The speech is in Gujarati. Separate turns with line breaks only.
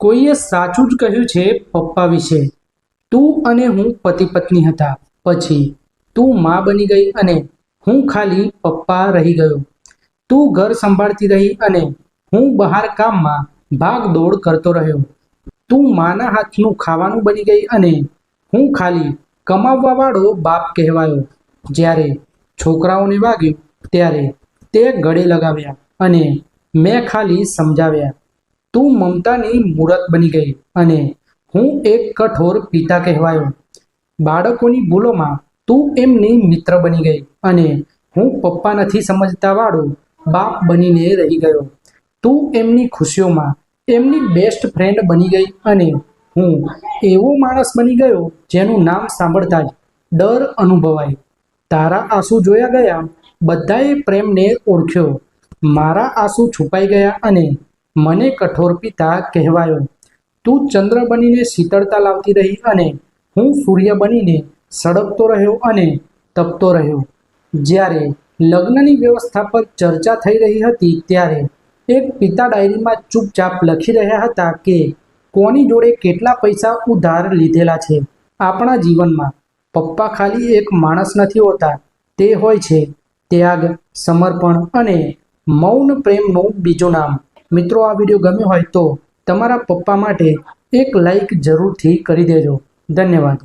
કોઈએ સાચું જ કહ્યું છે પપ્પા વિશે. તું અને હું પતિ પત્ની હતા. પછી તું મા બની ગઈ અને હું ખાલી પપ્પા રહી ગયો. તું ઘર સંભાળતી રહી અને હું બહાર કામમાં ભાગ દોડ કરતો રહ્યો. તું માના હાથનું ખાવાનું બની ગઈ અને હું ખાલી કમાવવાવાળો બાપ કહેવાયો. જ્યારે છોકરાઓને વાગ્યું ત્યારે તે ગળે લગાવ્યા અને મેં ખાલી સમજાવ્યા. તું મમતાની મૂરત બની ગઈ અને હું એક કઠોર પિતા કહેવાયો. બાળકોની ભૂલોમાં તું એમની મિત્ર બની ગઈ અને હું પપ્પા નથી સમજતા વાળો બાપ બનીને રહી ગયો. તું એમની ખુશીઓમાં એમની બેસ્ટ ફ્રેન્ડ બની ગઈ અને હું એવો માણસ બની ગયો જેનું નામ સાંભળતા જ ડર અનુભવાય. તારા આંસુ જોયા ગયા, બધાએ પ્રેમને ઓળખ્યો. મારા આંસુ છુપાઈ ગયા અને મને કઠોર પિતા કહેવાયો. તું ચંદ્ર બનીને શીતળતા લાવતી રહી અને હું સૂર્ય બનીને સળગતો રહ્યો અને તપતો રહ્યો. જ્યારે લગ્નની વ્યવસ્થા પર ચર્ચા થઈ રહી હતી ત્યારે એક પિતા ડાયરીમાં ચૂપચાપ લખી રહ્યા હતા કે કોની જોડે કેટલા પૈસા ઉધાર લીધેલા છે? આપણા જીવનમાં પપ્પા ખાલી એક માણસ નથી હોતા, તે હોય છે ત્યાગ, સમર્પણ અને મૌન પ્રેમનું બીજું નામ. મિત્રો, આ વીડિયો ગમ્યો હોય તો તમારા પપ્પા માટે એક લાઈક જરૂરથી કરી દેજો. ધન્યવાદ.